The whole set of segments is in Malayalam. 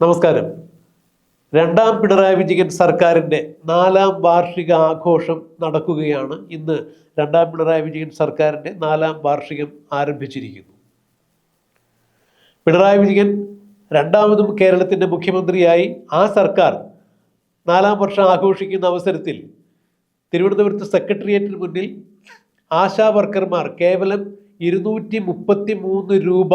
നമസ്കാരം. രണ്ടാം പിണറായി വിജയൻ സർക്കാരിന്റെ നാലാം വാർഷിക ആഘോഷം നടക്കുകയാണ്. ഇന്ന് രണ്ടാം പിണറായി വിജയൻ സർക്കാരിന്റെ നാലാം വാർഷികം ആരംഭിച്ചിരിക്കുന്നു. പിണറായി വിജയൻ രണ്ടാമതും കേരളത്തിന്റെ മുഖ്യമന്ത്രിയായി ആ സർക്കാർ നാലാം വർഷം ആഘോഷിക്കുന്ന അവസരത്തിൽ തിരുവനന്തപുരത്ത് സെക്രട്ടേറിയറ്റിന് മുന്നിൽ ആശാ വർക്കർമാർ കേവലം ഇരുന്നൂറ്റി മുപ്പത്തി മൂന്ന് രൂപ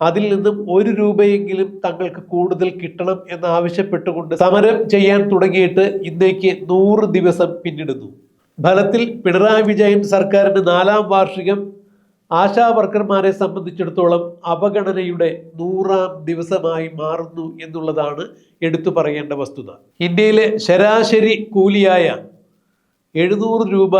അതിൽ നിന്നും ഒരു രൂപയെങ്കിലും തങ്ങൾക്ക് കൂടുതൽ കിട്ടണം എന്നാവശ്യപ്പെട്ടുകൊണ്ട് സമരം ചെയ്യാൻ തുടങ്ങിയിട്ട് ഇന്നേക്ക് നൂറ് ദിവസം പിന്നിടുന്നു. ഫലത്തിൽ പിണറായി വിജയൻ സർക്കാരിന്റെ നാലാം വാർഷികം ആശാ വർക്കർമാരെ സംബന്ധിച്ചിടത്തോളം അവഗണനയുടെ നൂറാം ദിവസമായി മാറുന്നു എന്നുള്ളതാണ് എടുത്തു പറയേണ്ട വസ്തുത. ഇന്ത്യയിലെ ശരാശരി കൂലിയായ എഴുന്നൂറ് രൂപ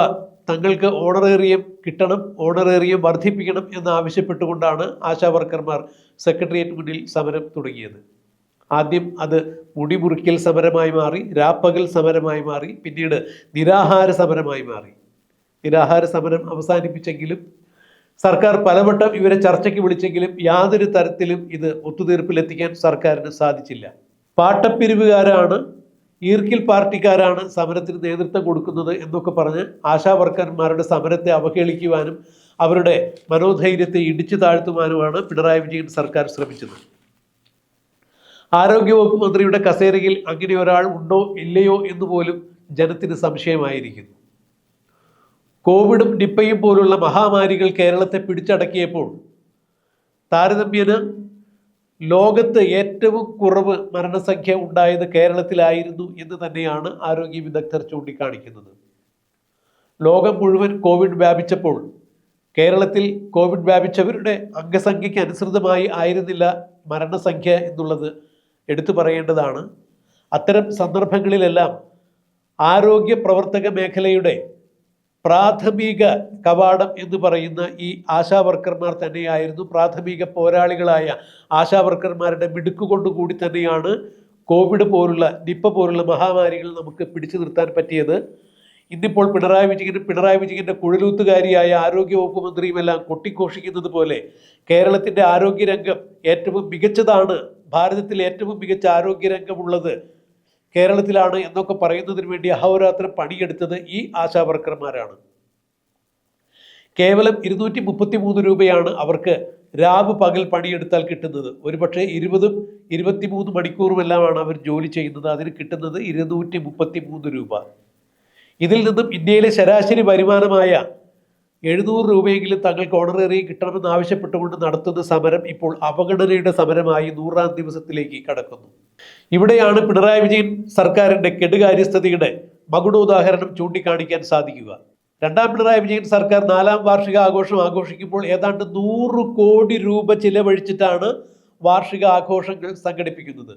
തങ്ങൾക്ക് ഓണറേറിയം കിട്ടണം ഓണറേറിയം വർദ്ധിപ്പിക്കണം എന്നാവശ്യപ്പെട്ടുകൊണ്ടാണ് ആശാ വർക്കർമാർ സെക്രട്ടേറിയറ്റ് മുന്നിൽ സമരം തുടങ്ങിയത്. ആദ്യം അത് മുടിമുറിക്കൽ സമരമായി മാറി രാപ്പകൽ സമരമായി മാറി പിന്നീട് നിരാഹാര സമരമായി മാറി. നിരാഹാര സമരം അവസാനിപ്പിച്ചെങ്കിലും സർക്കാർ പലവട്ടം ഇവരെ ചർച്ചയ്ക്ക് വിളിച്ചെങ്കിലും യാതൊരു തരത്തിലും ഇത് ഒത്തുതീർപ്പിലെത്തിക്കാൻ സർക്കാരിന് സാധിച്ചില്ല. പാട്ടപ്പിരിവുകാരാണ് ഈർക്കിൽ പാർട്ടിക്കാരാണ് സമരത്തിന് നേതൃത്വം കൊടുക്കുന്നത് എന്നൊക്കെ പറഞ്ഞ് ആശാ വർക്കർമാരുടെ സമരത്തെ അവഹേളിക്കുവാനും അവരുടെ മനോധൈര്യത്തെ ഇടിച്ചു താഴ്ത്തുവാനുമാണ് പിണറായി വിജയൻ സർക്കാർ ശ്രമിച്ചത്. ആരോഗ്യവകുപ്പ് മന്ത്രിയുടെ കസേരയിൽ അങ്ങനെ ഒരാൾ ഉണ്ടോ ഇല്ലയോ എന്ന് പോലും ജനത്തിന് സംശയമായിരിക്കുന്നു. കോവിഡും നിപ്പയും പോലുള്ള മഹാമാരികൾ കേരളത്തെ പിടിച്ചടക്കിയപ്പോൾ താരതമ്യേന ലോകത്ത് ഏറ്റവും കുറവ് മരണസംഖ്യ ഉണ്ടായത് കേരളത്തിലായിരുന്നു എന്ന് തന്നെയാണ് ആരോഗ്യ വിദഗ്ധർ ചൂണ്ടിക്കാണിക്കുന്നത്. ലോകം മുഴുവൻ കോവിഡ് വ്യാപിച്ചപ്പോൾ കേരളത്തിൽ കോവിഡ് വ്യാപിച്ചവരുടെ അംഗസംഖ്യയ്ക്ക് അനുസൃതമായി ആയിരുന്നില്ല മരണസംഖ്യ എന്നുള്ളത് എടുത്തു പറയേണ്ടതാണ്. അത്തരം സന്ദർഭങ്ങളിലെല്ലാം ആരോഗ്യ പ്രവർത്തക മേഖലയുടെ പ്രാഥമിക കവാടം എന്ന് പറയുന്ന ഈ ആശാവർക്കർമാർ തന്നെയായിരുന്നു. പ്രാഥമിക പോരാളികളായ ആശാവർക്കർമാരുടെ മിടുക്കുകൊണ്ടുകൂടി തന്നെയാണ് കോവിഡ് പോലുള്ള നിപ്പ പോലുള്ള മഹാമാരികൾ നമുക്ക് പിടിച്ചു നിർത്താൻ പറ്റിയത്. ഇന്നിപ്പോൾ പിണറായി വിജയനും പിണറായി വിജയന്റെ കുഴലൂത്തുകാരിയായ ആരോഗ്യവകുപ്പ് മന്ത്രിയുമെല്ലാം കൊട്ടിഘോഷിക്കുന്നത് പോലെ കേരളത്തിന്റെ ആരോഗ്യരംഗം ഏറ്റവും മികച്ചതാണ്. ഭാരതത്തിൽ ഏറ്റവും മികച്ച ആരോഗ്യരംഗമുള്ളത് കേരളത്തിലാണ് എന്നൊക്കെ പറയുന്നതിന് വേണ്ടി അഹോരാത്രം പണിയെടുത്തത് ഈ ആശാവർക്കർമാരാണ്. കേവലം ഇരുന്നൂറ്റി മുപ്പത്തി മൂന്ന് രൂപയാണ് അവർക്ക് രാവ് പകൽ പണിയെടുത്താൽ കിട്ടുന്നത്. ഒരുപക്ഷെ ഇരുപതും ഇരുപത്തിമൂന്ന് മണിക്കൂറുമെല്ലാമാണ് അവർ ജോലി ചെയ്യുന്നത്. അതിന് കിട്ടുന്നത് ഇരുന്നൂറ്റി മുപ്പത്തി മൂന്ന് രൂപ. ഇതിൽ നിന്നും ഇന്ത്യയിലെ ശരാശരി വരുമാനമായ എഴുന്നൂറ് രൂപയെങ്കിലും തങ്ങൾക്ക് ഓണറേറി കിട്ടണമെന്ന് ആവശ്യപ്പെട്ടുകൊണ്ട് നടത്തുന്ന സമരം ഇപ്പോൾ അവഗണനയുടെ സമരമായി നൂറാം ദിവസത്തിലേക്ക് കടക്കുന്നു. ഇവിടെയാണ് പിണറായി വിജയൻ സർക്കാരിന്റെ കെടുകാര്യസ്ഥതയുടെ മകുടോദാഹരണം ചൂണ്ടിക്കാണിക്കാൻ സാധിക്കുക. രണ്ടാം പിണറായി വിജയൻ സർക്കാർ നാലാം വാർഷിക ആഘോഷം ആഘോഷിക്കുമ്പോൾ ഏതാണ്ട് നൂറ് കോടി രൂപ ചിലവഴിച്ചിട്ടാണ് വാർഷിക ആഘോഷങ്ങൾ സംഘടിപ്പിക്കുന്നത്.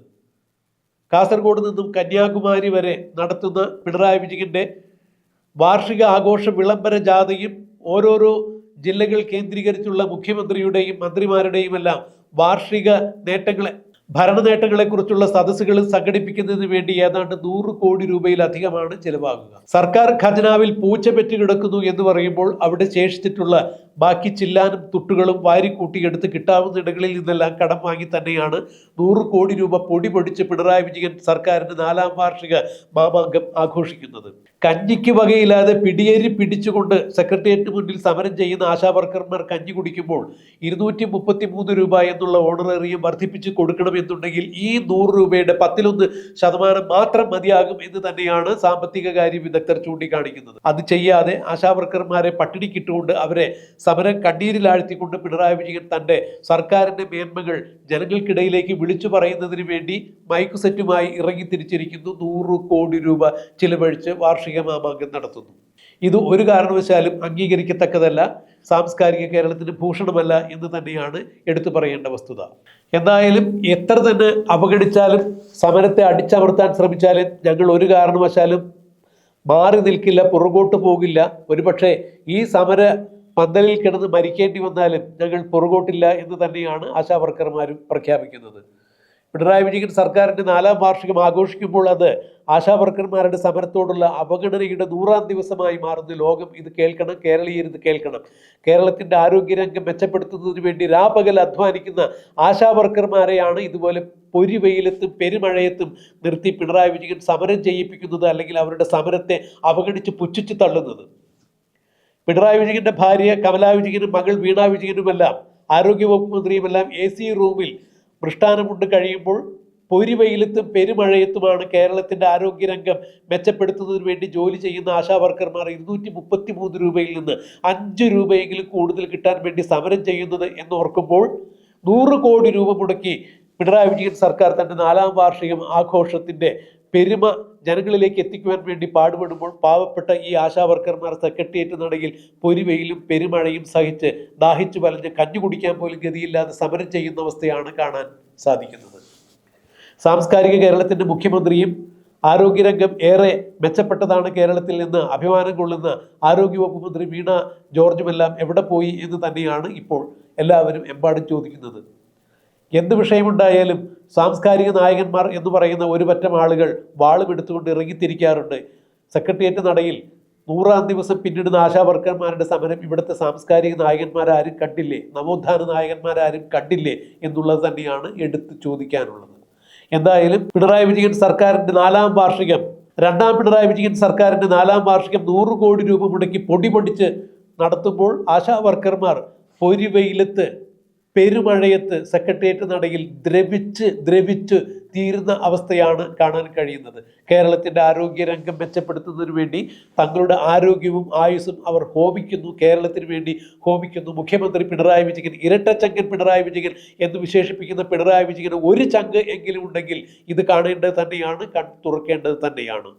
കാസർഗോഡ് നിന്നും കന്യാകുമാരി വരെ നടത്തുന്ന പിണറായി വിജയന്റെ വാർഷിക ആഘോഷ വിളംബര ജാഥയും ഓരോരോ ജില്ലകൾ കേന്ദ്രീകരിച്ചുള്ള മുഖ്യമന്ത്രിയുടെയും മന്ത്രിമാരുടെയും എല്ലാം വാർഷിക നേട്ടങ്ങളെ ഭരണ നേട്ടങ്ങളെക്കുറിച്ചുള്ള സദസ്സുകൾ സംഘടിപ്പിക്കുന്നതിന് വേണ്ടി ഏതാണ്ട് നൂറ് കോടി രൂപയിലധികമാണ് ചിലവാകുക. സർക്കാർ ഖജനാവിൽ പൂച്ച കിടക്കുന്നു എന്ന് പറയുമ്പോൾ അവിടെ ശേഷിച്ചിട്ടുള്ള ബാക്കി ചില്ലാനും തുട്ടുകളും വാരിക്കൂട്ടിയെടുത്ത് കിട്ടാവുന്ന ഇടങ്ങളിൽ നിന്നെല്ലാം കടം വാങ്ങി തന്നെയാണ് നൂറ് കോടി രൂപ പൊടി പൊടിച്ച് പിണറായി വിജയൻ സർക്കാരിന്റെ നാലാം വാർഷിക മാമാങ്കം ആഘോഷിക്കുന്നത്. കഞ്ഞിക്ക് വകയില്ലാതെ പിടിയേരി പിടിച്ചുകൊണ്ട് സെക്രട്ടേറിയറ്റ് മുന്നിൽ സമരം ചെയ്യുന്ന ആശാ വർക്കർമാർ കഞ്ഞി കുടിക്കുമ്പോൾ ഇരുന്നൂറ്റി മുപ്പത്തി മൂന്ന് രൂപ എന്നുള്ള ഓണറേറിയം വർദ്ധിപ്പിച്ച് കൊടുക്കണമെന്നുണ്ടെങ്കിൽ ഈ നൂറ് രൂപയുടെ പത്തിലൊന്ന് ശതമാനം മാത്രം മതിയാകും എന്ന് തന്നെയാണ് സാമ്പത്തിക കാര്യ വിദഗ്ധർ ചൂണ്ടിക്കാണിക്കുന്നത്. അത് ചെയ്യാതെ ആശാ വർക്കർമാരെ പട്ടിണിക്കിട്ടുകൊണ്ട് അവരെ സമരം കണ്ണീരിലാഴ്ത്തിക്കൊണ്ട് പിണറായി വിജയൻ തന്റെ സർക്കാരിന്റെ മേന്മകൾ ജനങ്ങൾക്കിടയിലേക്ക് വിളിച്ചു പറയുന്നതിന് വേണ്ടി മൈക്ക് സെറ്റുമായി ഇറങ്ങി തിരിച്ചിരിക്കുന്നു. നൂറ് കോടി രൂപ ചിലവഴിച്ച് വാർഷിക മാമാങ്കം നടത്തുന്നു. ഇത് ഒരു കാരണവശാലും അംഗീകരിക്കത്തക്കതല്ല. സാംസ്കാരിക കേരളത്തിന് ഭൂഷണമല്ല എന്ന് തന്നെയാണ് എടുത്തു പറയേണ്ട വസ്തുത. എന്തായാലും എത്ര തന്നെ അവഗണിച്ചാലും സമരത്തെ അടിച്ചമർത്താൻ ശ്രമിച്ചാലും ഞങ്ങൾ ഒരു കാരണവശാലും മാറി നിൽക്കില്ല പുറകോട്ട് പോകില്ല. ഒരുപക്ഷെ ഈ സമര പന്തലിൽ കിടന്ന് മരിക്കേണ്ടി വന്നാലും ഞങ്ങൾ പുറകോട്ടില്ല എന്ന് തന്നെയാണ് ആശാ വർക്കർമാരും പ്രഖ്യാപിക്കുന്നത്. പിണറായി വിജയൻ സർക്കാരിന്റെ നാലാം വാർഷികം ആഘോഷിക്കുമ്പോൾ അത് ആശാവർക്കർമാരുടെ സമരത്തോടുള്ള അവഗണനയുടെ നൂറാം ദിവസമായി മാറുന്ന ലോകം ഇത് കേൾക്കണം കേരളീയർ ഇത് കേൾക്കണം. കേരളത്തിന്റെ ആരോഗ്യരംഗം മെച്ചപ്പെടുത്തുന്നതിന് വേണ്ടി രാപകൽ അധ്വാനിക്കുന്ന ആശാവർക്കർമാരെയാണ് ഇതുപോലെ പൊരിവെയിലത്തും പെരുമഴയത്തും നിർത്തി പിണറായി വിജയൻ സമരം ചെയ്യിപ്പിക്കുന്നത് അല്ലെങ്കിൽ അവരുടെ സമരത്തെ അവഗണിച്ച് പുച്ഛിച്ച് തള്ളുന്നത്. പിണറായി വിജയന്റെ ഭാര്യ കമലാ വിജയനും മകൾ വീണ വിജയനുമെല്ലാം ആരോഗ്യവകുപ്പ് മന്ത്രിയുമെല്ലാം എ സി റൂമിൽ മൃഷ്ടാനമുണ്ട് കഴിയുമ്പോൾ പൊരിവെയിലത്തും പെരുമഴയത്തുമാണ് കേരളത്തിന്റെ ആരോഗ്യരംഗം മെച്ചപ്പെടുത്തുന്നതിന് വേണ്ടി ജോലി ചെയ്യുന്ന ആശാ വർക്കർമാർ ഇരുന്നൂറ്റി മുപ്പത്തി മൂന്ന് രൂപയിൽ നിന്ന് അഞ്ച് രൂപയെങ്കിലും കൂടുതൽ കിട്ടാൻ വേണ്ടി സമരം ചെയ്യുന്നത് എന്നോർക്കുമ്പോൾ നൂറ് കോടി രൂപ മുടക്കി പിണറായി വിജയൻ സർക്കാർ തന്റെ നാലാം വാർഷികം ആഘോഷത്തിന്റെ പെരുമ ജനങ്ങളിലേക്ക് എത്തിക്കുവാൻ വേണ്ടി പാടുപെടുമ്പോൾ പാവപ്പെട്ട ഈ ആശാവർക്കർമാർ സെക്രട്ടേറിയറ്റ് നടയിൽ പൊരിവെയിലും പെരുമഴയും സഹിച്ച് ദാഹിച്ചു വലഞ്ഞ് കഞ്ഞു കുടിക്കാൻ പോലും ഗതിയില്ലാതെ സമരം ചെയ്യുന്ന അവസ്ഥയാണ് കാണാൻ സാധിക്കുന്നത്. സാംസ്കാരിക കേരളത്തിന്റെ മുഖ്യമന്ത്രിയും ആരോഗ്യരംഗം ഏറെ മെച്ചപ്പെട്ടതാണ് കേരളത്തിൽ നിന്ന് അഭിമാനം കൊള്ളുന്ന ആരോഗ്യവകുപ്പ് മന്ത്രി വീണ ജോർജുമെല്ലാം എവിടെ പോയി എന്ന് തന്നെയാണ് ഇപ്പോൾ എല്ലാവരും എമ്പാടും ചോദിക്കുന്നത്. എന്ത് വിഷയമുണ്ടായാലും സാംസ്കാരിക നായകന്മാർ എന്ന് പറയുന്ന ഒരു പറ്റം ആളുകൾ വാളും എടുത്തുകൊണ്ട് ഇറങ്ങിത്തിരിക്കാറുണ്ട്. സെക്രട്ടേറിയറ്റ് നടയിൽ നൂറാം ദിവസം പിന്നിടുന്ന ആശാ വർക്കർമാരുടെ സമരം ഇവിടുത്തെ സാംസ്കാരിക നായകന്മാരാരും കണ്ടില്ലേ? നവോത്ഥാന നായകന്മാരാരും കണ്ടില്ലേ? എന്നുള്ളത് തന്നെയാണ് എടുത്ത് ചോദിക്കാനുള്ളത്. എന്തായാലും പിണറായി വിജയൻ സർക്കാരിന്റെ നാലാം വാർഷികം രണ്ടാം പിണറായി വിജയൻ സർക്കാരിന്റെ നാലാം വാർഷികം നൂറ് കോടി രൂപ മുടക്കി പൊടി പൊടിച്ച് നടത്തുമ്പോൾ ആശാവർക്കർമാർ പൊരിവെയിലത്ത് പെരുമഴയത്ത് സെക്രട്ടേറിയറ്റ് നടയിൽ ദ്രവിച്ച് ദ്രവിച്ച് തീരുന്ന അവസ്ഥയാണ് കാണാൻ കഴിയുന്നത്. കേരളത്തിന്റെ ആരോഗ്യരംഗം മെച്ചപ്പെടുത്തുന്നതിന് വേണ്ടി തങ്ങളുടെ ആരോഗ്യവും ആയുസ്സും അവർ ഹോമിക്കുന്നു. കേരളത്തിന് വേണ്ടി ഹോമിക്കുന്നു. മുഖ്യമന്ത്രി പിണറായി വിജയൻ ഇരട്ടച്ചങ്കൻ പിണറായി വിജയൻ എന്ന് വിശേഷിപ്പിക്കുന്ന പിണറായി വിജയൻ ഒരു ചങ്ക് എങ്കിലും ഉണ്ടെങ്കിൽ ഇത് കാണേണ്ടത് തന്നെയാണ് തുറക്കേണ്ടത് തന്നെയാണ്.